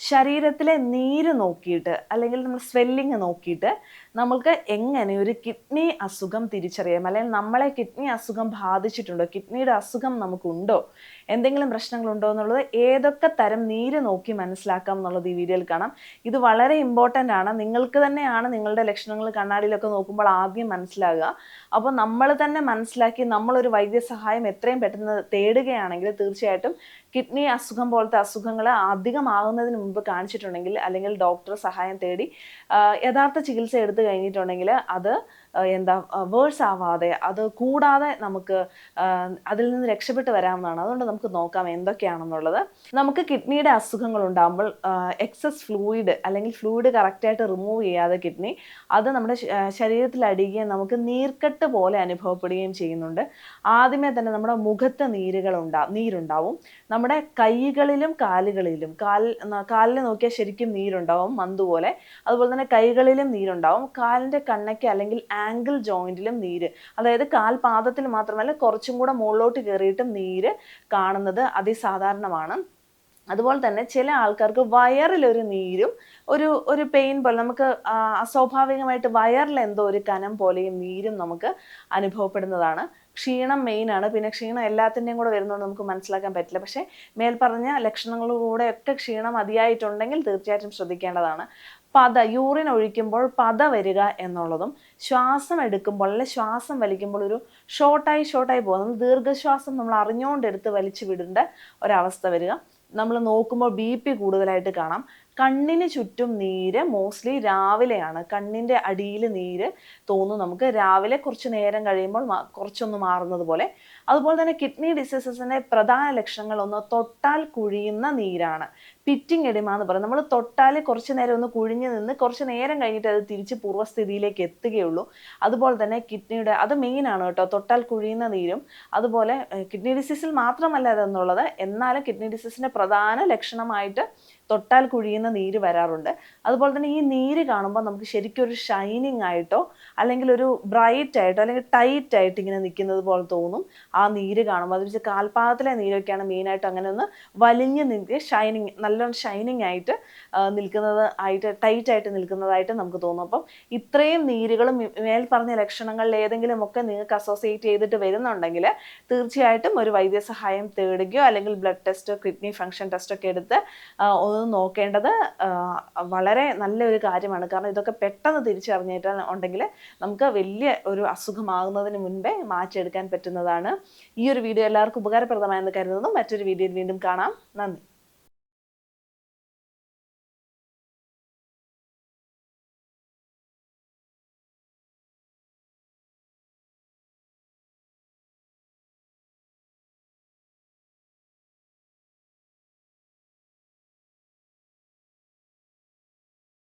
ശരീരത്തിലെ നീര് നോക്കിയിട്ട് അല്ലെങ്കിൽ നമ്മൾ സ്വെല്ലിങ് നോക്കിയിട്ട് നമുക്ക് എങ്ങനെ ഒരു കിഡ്നി അസുഖം തിരിച്ചറിയാം? അല്ലെങ്കിൽ നമ്മളെ കിഡ്നി അസുഖം ബാധിച്ചിട്ടുണ്ടോ? കിഡ്നിയുടെ അസുഖം നമുക്കുണ്ടോ? എന്തെങ്കിലും പ്രശ്നങ്ങളുണ്ടോ എന്നുള്ളത് ഏതൊക്കെ തരം നീര് നോക്കി മനസ്സിലാക്കാം എന്നുള്ളത് ഈ വീഡിയോയിൽ കാണാം. ഇത് വളരെ ഇമ്പോർട്ടന്റ് ആണ്. നിങ്ങൾക്ക് തന്നെയാണ് നിങ്ങളുടെ ലക്ഷണങ്ങൾ കണ്ണാടിയിലൊക്കെ നോക്കുമ്പോൾ ആദ്യം മനസ്സിലാകുക. അപ്പോൾ നമ്മൾ തന്നെ മനസ്സിലാക്കി നമ്മളൊരു വൈദ്യസഹായം എത്രയും പെട്ടെന്ന് തേടുകയാണെങ്കിൽ തീർച്ചയായിട്ടും കിഡ്നി അസുഖം പോലത്തെ അസുഖങ്ങൾ അധികമാകുന്നതിന് മുമ്പ് കാണിച്ചിട്ടുണ്ടെങ്കിൽ അല്ലെങ്കിൽ ഡോക്ടർ സഹായം തേടി യഥാർത്ഥ ചികിത്സ എടുത്തു കഴിഞ്ഞിട്ടുണ്ടെങ്കിൽ അത് എന്താ വേഴ്സ് ആവാതെ അത് കൂടാതെ നമുക്ക് അതിൽ നിന്ന് രക്ഷപ്പെട്ട് വരാമെന്നാണ് അതുകൊണ്ട് നമുക്ക് നോക്കാം എന്തൊക്കെയാണെന്നുള്ളത്. നമുക്ക് കിഡ്നിയുടെ അസുഖങ്ങൾ ഉണ്ടാകുമ്പോൾ എക്സസ് ഫ്ലൂയിഡ് അല്ലെങ്കിൽ ഫ്ലൂയിഡ് കറക്റ്റായിട്ട് റിമൂവ് ചെയ്യാതെ കിഡ്നി അത് നമ്മുടെ ശരീരത്തിൽ അടിയുകയും നമുക്ക് നീർക്കെട്ട് പോലെ അനുഭവപ്പെടുകയും ചെയ്യുന്നുണ്ട്. ആദ്യമേ തന്നെ നമ്മുടെ മുഖത്ത് നീരുകൾ ഉണ്ടാ നീരുണ്ടാവും. നമ്മുടെ കൈകളിലും കാലുകളിലും കാൽ കാലിൽ നോക്കിയാൽ ശരിക്കും നീരുണ്ടാവും മന്ത് പോലെ. അതുപോലെ തന്നെ കൈകളിലും നീരുണ്ടാവും. കാലിന്റെ കണ്ണയ്ക്ക് അല്ലെങ്കിൽ ആംഗിൾ ജോയിന്റിലും നീര്. അതായത് കാൽപാദത്തിൽ മാത്രമല്ല കുറച്ചും കൂടെ മുകളിലോട്ട് കയറിയിട്ടും നീര് കാണുന്നത് അതിസാധാരണമാണ്. അതുപോലെ തന്നെ ചില ആൾക്കാർക്ക് വയറിലൊരു നീരും ഒരു ഒരു പെയിൻ പോലെ നമുക്ക് അസ്വാഭാവികമായിട്ട് വയറിൽ എന്തോ ഒരു കനം പോലെയും നീരും നമുക്ക് അനുഭവപ്പെടുന്നതാണ്. ക്ഷീണം മെയിനാണ് പിന്നെ ക്ഷീണം എല്ലാത്തിന്റെയും കൂടെ വരുന്നതുകൊണ്ട് നമുക്ക് മനസ്സിലാക്കാൻ പറ്റില്ല. പക്ഷേ മേൽപ്പറഞ്ഞ ലക്ഷണങ്ങളിലൂടെ ഒക്കെ ക്ഷീണം അതിയായിട്ടുണ്ടെങ്കിൽ തീർച്ചയായിട്ടും ശ്രദ്ധിക്കേണ്ടതാണ്. പത യൂറിൻ ഒഴിക്കുമ്പോൾ പത വരിക എന്നുള്ളതും ശ്വാസം എടുക്കുമ്പോൾ അല്ലെ ശ്വാസം വലിക്കുമ്പോൾ ഒരു ഷോർട്ടായി ഷോർട്ടായി പോകുന്നത് ദീർഘശ്വാസം നമ്മൾ അറിഞ്ഞുകൊണ്ടെടുത്ത് വലിച്ചു വിടേണ്ട ഒരവസ്ഥ വരിക. നമ്മൾ നോക്കുമ്പോൾ ബി പി കൂടുതലായിട്ട് കാണാം. കണ്ണിന് ചുറ്റും നീര് മോസ്റ്റ്ലി രാവിലെയാണ്. കണ്ണിന്റെ അടിയിൽ നീര് തോന്നും നമുക്ക്. രാവിലെ കുറച്ച് നേരം കഴിയുമ്പോൾ കുറച്ചൊന്ന് മാറുന്നത് പോലെ. അതുപോലെ തന്നെ കിഡ്നി ഡിസീസസിന്റെ പ്രധാന ലക്ഷണങ്ങൾ ഒന്ന് തൊട്ടാൽ കുഴിയുന്ന നീരാണ്. പിറ്റിംഗ് എഡിമ എന്ന് പറയും. നമ്മൾ തൊട്ടാൽ കുറച്ച് നേരം ഒന്ന് കുഴിഞ്ഞു നിന്ന് കുറച്ച് നേരം കഴിഞ്ഞിട്ട് അത് തിരിച്ച് പൂർവസ്ഥിതിയിലേക്ക് എത്തുകയുള്ളൂ. അതുപോലെ തന്നെ കിഡ്നിയുടെ അത് മെയിൻ ആണ് കേട്ടോ. തൊട്ടാൽ കുഴിയുന്ന നീരും. അതുപോലെ കിഡ്നി ഡിസീസിൽ മാത്രമല്ല അതെന്നുള്ളത് എന്നാലും കിഡ്നി ഡിസീസിന്റെ പ്രധാന ലക്ഷണമായിട്ട് തൊട്ടാൽ കുഴിയുന്ന നീര് വരാറുണ്ട്. അതുപോലെ തന്നെ ഈ നീര് കാണുമ്പോൾ നമുക്ക് ശരിക്കും ഒരു ഷൈനിങ് ആയിട്ടോ അല്ലെങ്കിൽ ഒരു ബ്രൈറ്റ് ആയിട്ടോ അല്ലെങ്കിൽ ടൈറ്റ് ആയിട്ട് ഇങ്ങനെ നിൽക്കുന്നത് പോലെ തോന്നും. ആ നീര് കാണുമ്പോൾ അത് വെച്ച് കാൽപാദത്തിലെ നീരൊക്കെയാണ് മെയിനായിട്ട് അങ്ങനെ ഒന്ന് വലിഞ്ഞ് നിൽക്കുക ഷൈനിങ് നല്ലോണം ഷൈനിങ് ആയിട്ട് നിൽക്കുന്നത് ആയിട്ട് ടൈറ്റ് ആയിട്ട് നിൽക്കുന്നതായിട്ട് നമുക്ക് തോന്നും. അപ്പം ഇത്രയും നീരുകളും മേൽ പറഞ്ഞ ലക്ഷണങ്ങളിൽ ഏതെങ്കിലും ഒക്കെ നിങ്ങൾക്ക് അസോസിയേറ്റ് ചെയ്തിട്ട് വരുന്നുണ്ടെങ്കിൽ തീർച്ചയായിട്ടും ഒരു വൈദ്യസഹായം തേടുകയോ അല്ലെങ്കിൽ ബ്ലഡ് ടെസ്റ്റോ കിഡ്നി ഫങ്ഷൻ ടെസ്റ്റോ ഒക്കെ എടുത്ത് ഒന്ന് നോക്കേണ്ടത് വളരെ നല്ലൊരു കാര്യമാണ്. കാരണം ഇതൊക്കെ പെട്ടെന്ന് തിരിച്ചറിഞ്ഞിട്ട് ഉണ്ടെങ്കിൽ നമുക്ക് വലിയ ഒരു അസുഖമാകുന്നതിന് മുൻപേ മാറ്റിയെടുക്കാൻ പറ്റുന്നതാണ്. ഈ ഒരു വീഡിയോ എല്ലാവർക്കും ഉപകാരപ്രദമായെന്ന് കരുതുന്നു. മറ്റൊരു വീഡിയോയിൽ വീണ്ടും കാണാം. നന്ദി.